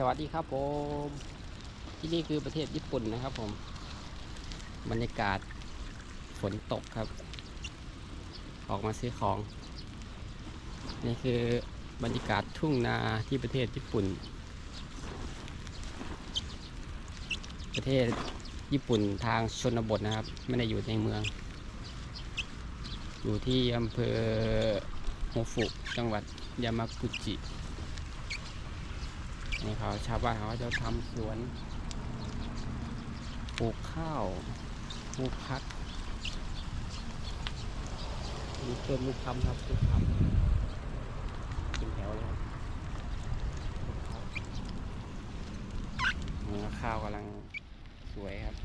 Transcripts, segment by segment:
สวัสดีครับผม ที่นี่คือประเทศญี่ปุ่นนะครับผม บรรยากาศฝนตกครับ ออกมาซื้อของ นี่คือบรรยากาศทุ่งนาที่ประเทศญี่ปุ่น ประเทศญี่ปุ่นทางชนบทนะครับ ไม่ได้อยู่ในเมือง อยู่ที่อำเภอโฮฟุจังหวัดยามากุจิ นี่เขาชาวบ้านเขาจะทำสวนปลูกข้าวปลูกพักมีต้นลูกคำครับลูกคำเป็นแถวเลยครับนี่ข้าวกำลังสวยครับ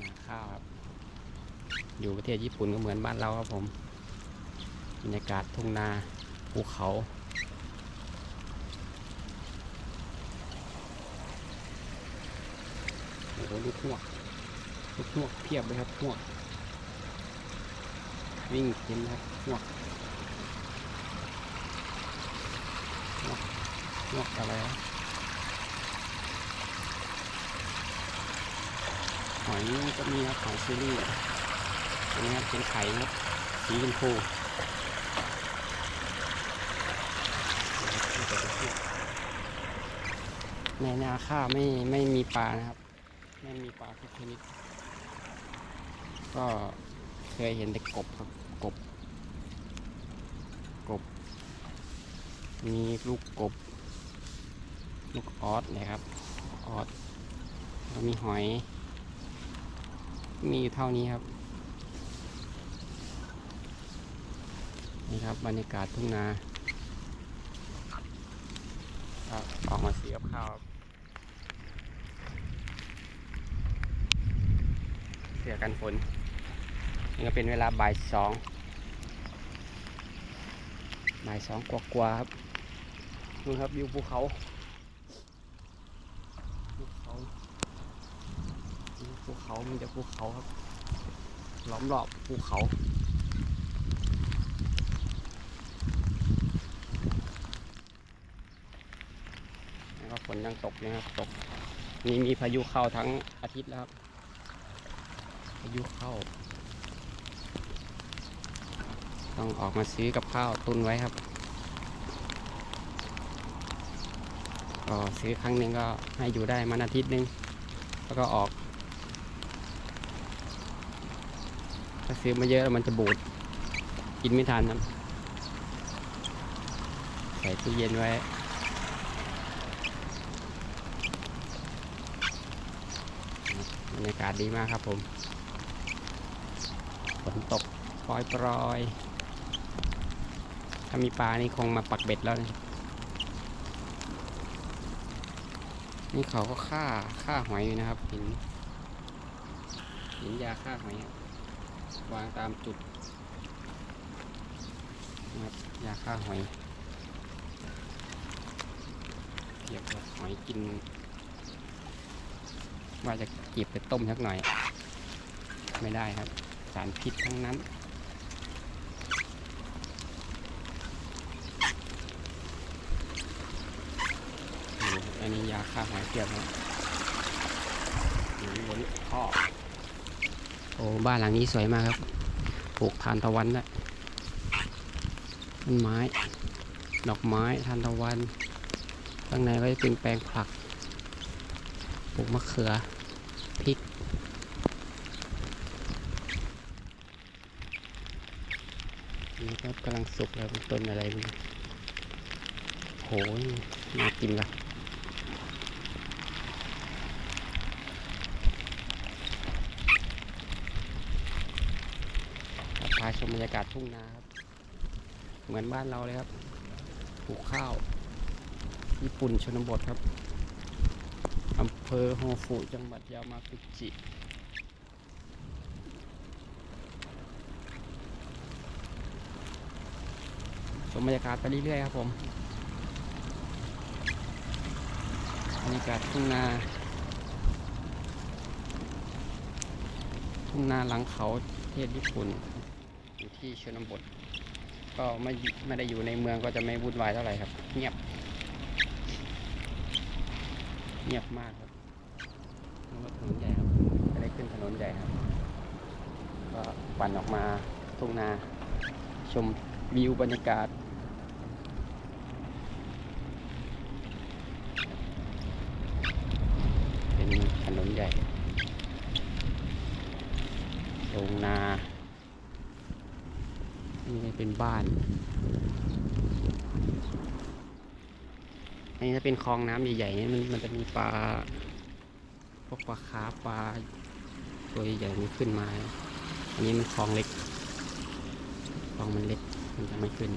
นาข้าวครับ อยู่ประเทศญี่ปุ่นก็เหมือนบ้านเราครับผมบรรยากาศทุ่งนาภูเขา โอ้โหลูกหวกลูกหวกเพียบเลยครับหวกวิ่งเต็มครับหวกหวกหวกอะไรวะหอยก็มีครับหอยซีรีส์อันนี้ครับเป็นไข่นะครับสีชมพูในนาข้าวไม่ไม่มีปลานะครับ ไม่มีปลาทุกชนิด ก็เคยเห็นแต่กบครับกบ กบ มีลูกกบ ลูกออสนะครับออสแล้วมีหอย มีอยู่เท่านี้ครับ นี่ครับบรรยากาศทุ่งนาออกมาซื้อกับข้าวครับ เสื้อกันฝนนี่ก็เป็นเวลาบ่ายสองบ่ายสองกว่าๆครับนู่ครับวิวภูเขาภูเขาภูเขามีแต่ภูเขาครับล้อมรอบภูเขาแล้วก็ฝนยังตกนะครับตกมีมีพายุเข้าทั้งอาทิตย์แล้วครับ ยุเข้า ต้องออกมาซื้อกับข้าวตุนไว้ครับก็ซื้อครั้งหนึ่งก็ให้อยู่ได้มันอาทิตย์หนึ่งแล้วก็ออก ถ้าซื้อมาเยอะแล้วมันจะบูดกินไม่ทันครับใส่ตู้เย็นไว้บรรยากาศดีมากครับผม นตกปล่อยปลอยถ้ามีปลานี่คงมาปักเบ็ดแล้วนะนี่เขาก็ฆ่าฆ่าหอยอยู่นะครับหินหินยาฆ่าหอยวางตามจุดนะครับยาฆ่าหอยเทียบกับหอยกิน ว่าจะเก็บไปต้มสักหน่อย ไม่ได้ครับ สารพิษทั้งนั้น อันนี้ยาฆ่าหอยเปียกครับอยู่บนท่อโอ้บ้านหลังนี้สวยมากครับปลูกทานตะวันด้วต้นไม้ ดอกไม้ทานตะวันข้างในก็จะเป็นแปลงผัก ปลูกมะเขือพริก นี่ ครับกำลังสุกแล้วเป็นต้นอะไรม่รู้โหยน่ากินว่ะพาชมบรรยากาศทุ่งนาครับ เหมือนบ้านเราเลยครับปลูกข้าว ญี่ปุ่นชนบทครับอำเภอโฮฟุจังหวัดยามากุจิ มบรรยากาศไปเรื่อยๆครับผมบรรยากาศทุ่งนา ทุ่งนาหลังเขาประเทศญี่ปุ่น อยู่ที่ชนบท ก็ไม่ไม่ได้อยู่ในเมืองก็จะไม่วุ่นวายเท่าไหร่ครับ เงียบ เงียบมากครับนี่ว่าถนนใหญ่ครับจะได้ขึ้นถนนใหญ่ครับก็ปั่นออกมาทุ่งนาชมวิวบรรยากาศ เป็นถนนใหญ่โรง นานี่เป็นบ้านอันนี้ถ้าเป็นคลองน้ำใหญ่ๆเนี่ยมันมันจะมีปลาพวกปลาคาปลาตัวใหญ่ๆมันขึ้นมา อันนี้มันคลองเล็กคลองมันเล็กมันจะไม่ขึ้น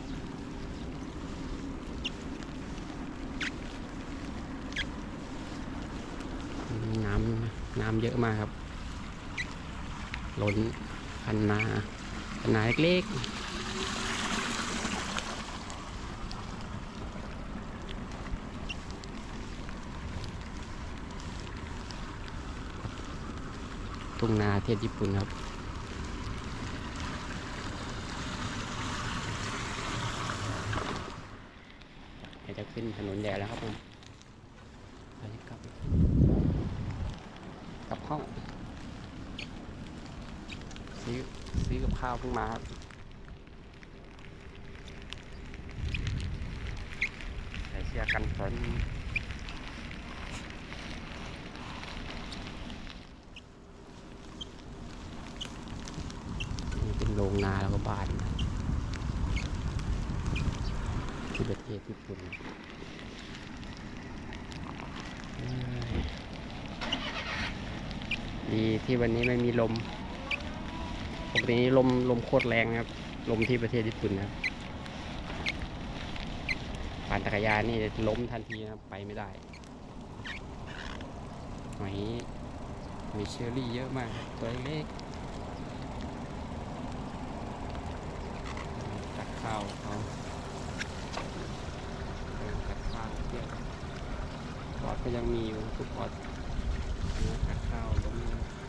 น้ำน้ำเยอะมากครับ ล้น คันนาคันนาเล็กๆทุ่งนาเทศญี่ปุ่นครับเดี๋ยวจะขึ้นถนนใหญ่แล้วครับผมเราจะกลับ กลับห้อง ซื้อซื้อกับ ข้าวเพิ่งมาครับใส่เสื้อกันฝนนี่เป็นโรงนาแล้วก็บ้านที่ประเทศญี่ปุ่นดีที่วันนี้ไม่มีลม ปกตินี้ลมลมโคตรแรงครับ ลมที่ประเทศญี่ปุ่นนะครับปั่นจักรยานนี่ล้มทันทีนะครับไปไม่ได้หอยหอยเชอรี่เยอะมากครับตัวเล็กตักข้าวเขากำลังตักข้าวเยอะปอดก็ยังมีอยู่ทุกปอดนะตักข้าวล้มนะครับ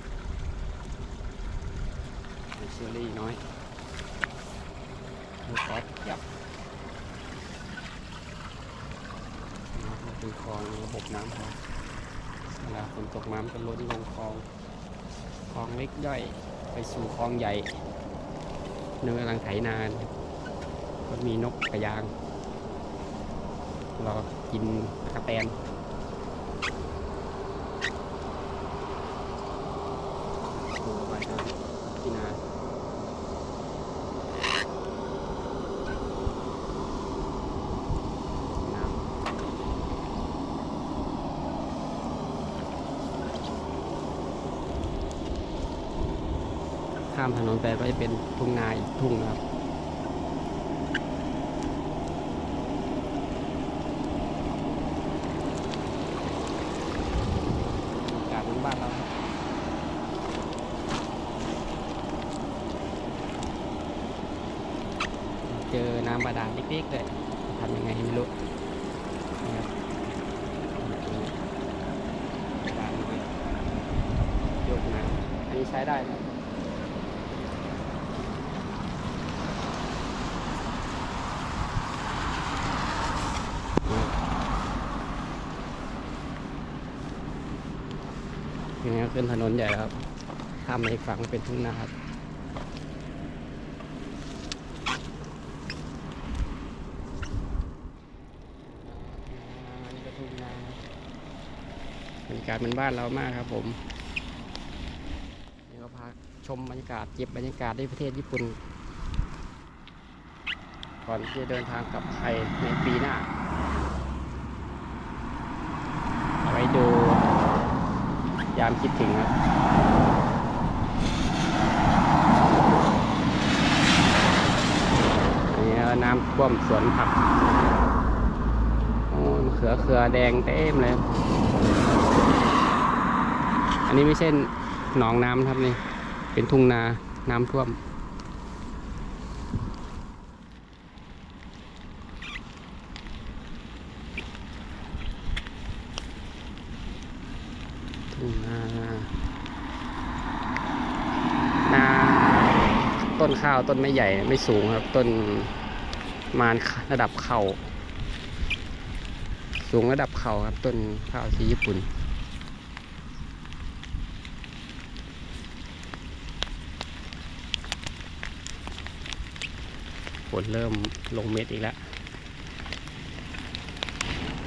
มีเช อรี่น้อยลูกก๊อตยับนี่เป็นคลองระบบน้ำเขาเวลาฝนตกน้ำจะล้นลงคลองคลองเล็กย่อยไปสู่คลองใหญ่เนื้อกำลังไถนาน ก็มีนกกระยางรอกินกระแตนดูไปครับที่นา น้ำข้ามถนนไปก็จะเป็นทุ่งนาอีกทุ่งนะครับอากาศเหมือนบ้านเราครับเจอน้ำบาดาลเล็กๆเลยทำยังไงให้ไม่รู้นี่ครับบาดาลเล็กๆโยกน้ำอันนี้ใช้ได้นะ นี่ครับขึ้นถนนใหญ่แล้วครับข้ามไปอีกฝั่งเป็นทุ่งนาครับนี่ก็ทุ่งนาบรรยากาศเหมือนบ้านเรามากครับผมนี่ก็พาชมบรรยากาศเก็บบรรยากาศที่ประเทศญี่ปุ่น ก่อนที่จะเดินทางกลับไทยในปีหน้าไว้ดู ยามคิดถึงครับนนี้ก็น้ำท่วมสวนผักโอ้เขือเขือแดงเต็มเลย อันนี้ไม่ใช่หนองน้ำครับนี่ เป็นทุ่งนาน้ำท่วม นาต้นข้าวต้นไม่ใหญ่ไม่สูงครับ ต้นมานระดับเข่า สูงระดับเข่าครับ ต้นข้าวที่ญี่ปุ่นฝนเริ่มลงเม็ดอีกแล้ว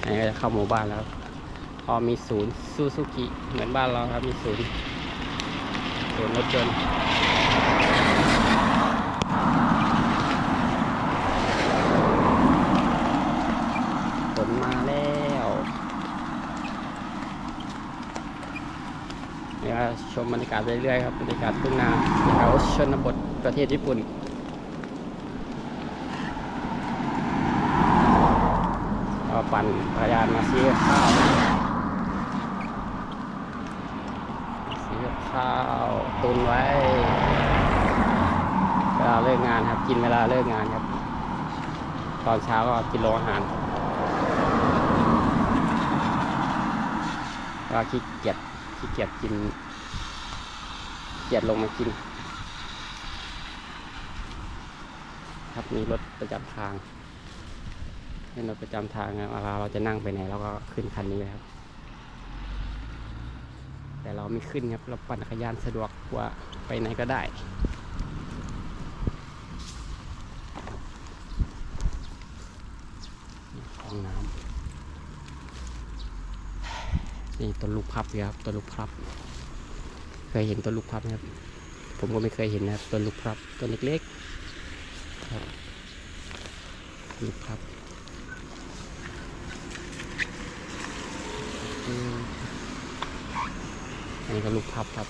นี่ก็จะเข้าหมู่บ้านแล้ว พอมีศูนย์ซูซูกิเหมือนบ้านเราครับมีศูนย์ศูนย์รถยนต์ฝนมาแล้วเนี่ก็ชมบรรยากาศไปเรื่อยๆครับบรรยากาศทุ่งนาแถวชนบทประเทศญี่ปุ่นก็ปั่นจักรยานมาซื้อข้าวซื้อข้าว ตุนไว้เวลาเลิกงานครับ กินเวลาเลิกงานครับ ตอนเช้าก็กินโรงอาหารก็ขี้เกียจขี้เกียจกินเกียจลงมากิน ครับมีรถประจำทางเป็นรถประจำทางเวลาเราจะนั่งไปไหนเราก็ขึ้นคันนี้ครับ แต่เราไม่ขึ้นครับ เราปั่นจักรยานสะดวกกว่าไปไหนก็ได้ห้องน้ำนี่ต้นลูกพับครับต้นลูกพับ เคยเห็นต้นลูกพับครับ ผมก็ไม่เคยเห็นนะครับต้นลูกพับต้นเล็กๆครับลูกพับอืม นี่ก็ลูกพับครับ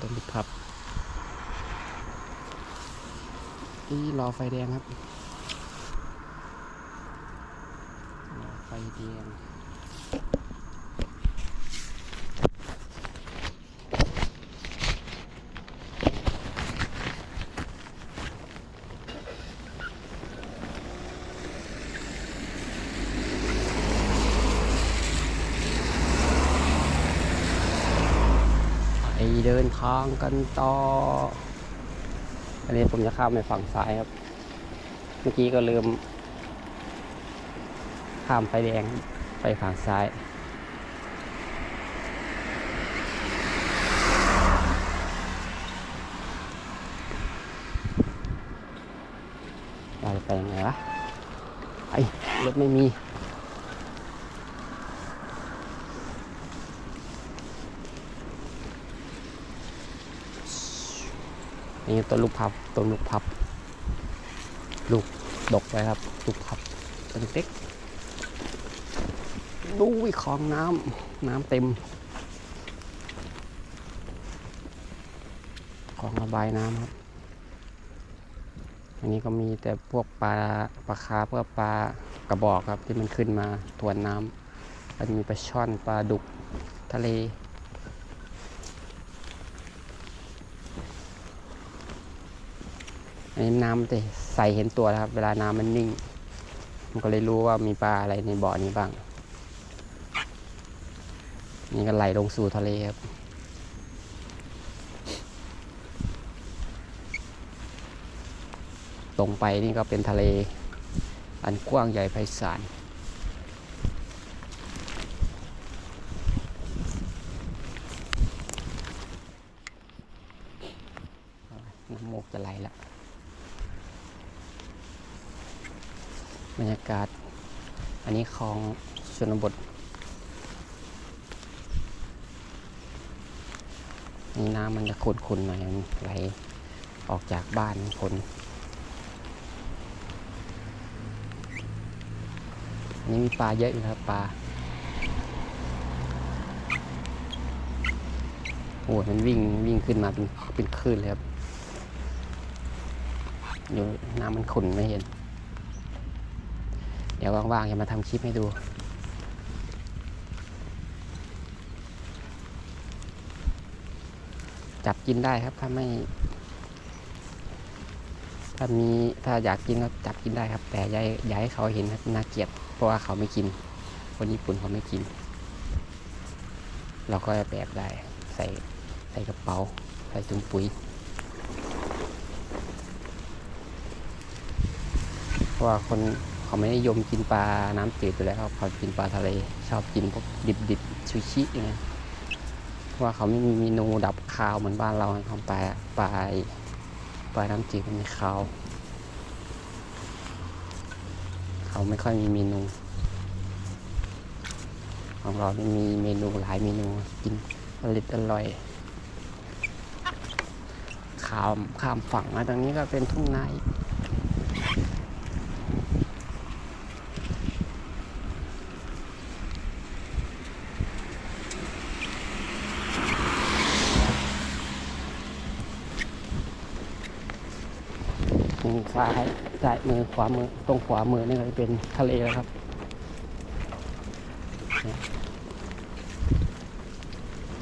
ต้นลูกพับนี่รอไฟแดงครับรอไฟแดง เดินทางกันต่อ อันนี้ผมจะข้ามไปฝั่งซ้ายครับ เมื่อกี้ก็ลืม ข้ามไฟแดงไปฝั่งซ้ายเราจะไปยังไงวะไอ้รถไม่มี นี่ต้นลูกพับต้นลูกพับ ลูกดกไว้ครับ ลูกพับต้นเล็กดูวิคลองน้ำน้ำเต็มคลองระบายน้ำครับ อันนี้ก็มีแต่พวกปลาปลาคาร์ฟกับปลากระบอกครับที่มันขึ้นมาทวนน้ำมันมีปลาช่อนปลาดุกทะเล อันนี้น้ำมันจะใสเห็นตัวแล้วครับ เวลาน้ำมันนิ่ง มันก็เลยรู้ว่ามีปลาอะไรในบ่อนี้บ้าง นี่ก็ไหลลงสู่ทะเลครับตรงไปนี่ก็เป็นทะเล อันกว้างใหญ่ไพศาล น้ำมูกจะไหลละบ รรยากาศ อันนี้คลองชนบท นี่น้ำมันจะขุ่นๆหน่อยไหลออกจากบ้านคนอันนี้มีปลาเยอะอยู่ครับปลาโอ้ยมันวิ่งวิ่งขึ้นมาเป็นเป็นคลื่นเลยครับ อยู่น้ำมันขุ่นไม่เห็น ดี๋ยวว่างๆจะมาทำคลิปให้ดูจับกินได้ครับถ้าไม่ ถ้ามีถ้าอยากกินก็จับกินได้ครับ แต่ย่าให้อย่าให้เขาเห็นน่าเกลียดเพราะว่าเขาไม่กิน คนญี่ปุ่นเขาไม่กิน เราก็แบกได้ใส่ใส่กระเป๋าใส่ถุงปุ๋ยเพราะว่าคน เขาไม่นิยมกินปลาน้ำจืดอยู่แล้วเขากินปลาทะเล ชอบกินพวกดิบๆซูชิอย่างเงี้ยว่าเขาไม่มีเมนูดับคาวเหมือนบ้านเราเขาปลาปลาปลาน้ำจืดมันมีเขาเขาไม่ค่อยมีเมนู ของเรานี่มีเมนูหลายเมนูกินอร่อยอร่อยข้ามข้ามฝั่งมาตรงนี้ก็เป็นทุ่งนาอีกมือซ้าย ซ้ายมือขวามือตรงขวามือนี่ก็จะเป็นทะเลแล้วครับ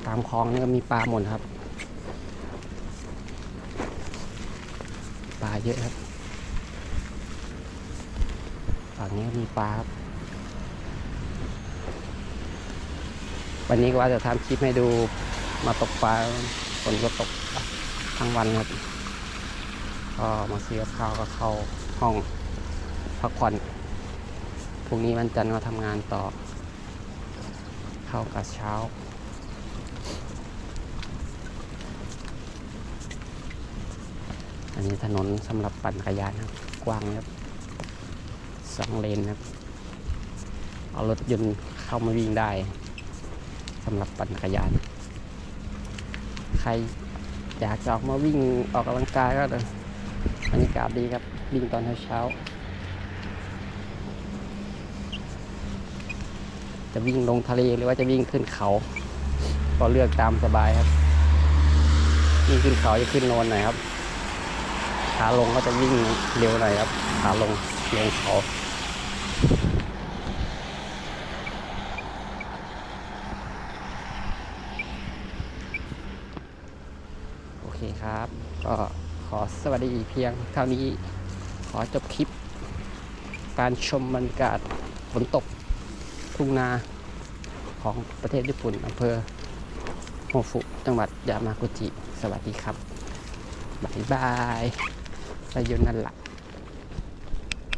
ตามคลองนี่ก็มีปลาหมดครับ ปลาเยอะครับฝั่งนี้มีปลาครับวันนี้ก็ว่าจะทำคลิปให้ดูมาตกปลาฝนก็ตกทั้งวันครับก็มาซื้อข้าวก็เข้า ห้องพักผ่อนพรุ่งนี้วันจันทร์ก็ทำงานต่อ เข้ากับเช้า อันนี้ถนนสำหรับปั่นจักรยานครับ กว้างครับสองเลนครับ เอารถยนต์เข้ามาวิ่งได้สำหรับปั่นจักรยาน ใครอยากจะออกมาวิ่งออกกำลังกายก็เลยบรรยากาศดีครับ วิ่งตอนเช้าจะวิ่งลงทะเลหรือว่าจะวิ่งขึ้นเขา ก็เลือกตามสบายครับวิ่งขึ้นเขาจะขึ้นโนนหน่อยครับขาลงก็จะวิ่งเร็วหน่อยครับขาลงลงเขาโอเคครับ ก็ขอสวัสดีเพียงเท่านี้ ขอจบคลิป การชมบรรยากาศฝนตกทุ่งนาของประเทศญี่ปุ่นอำเภอโฮฟุจังหวัดยามากุจิ สวัสดีครับ บ๊ายบายไปยนนั่นละ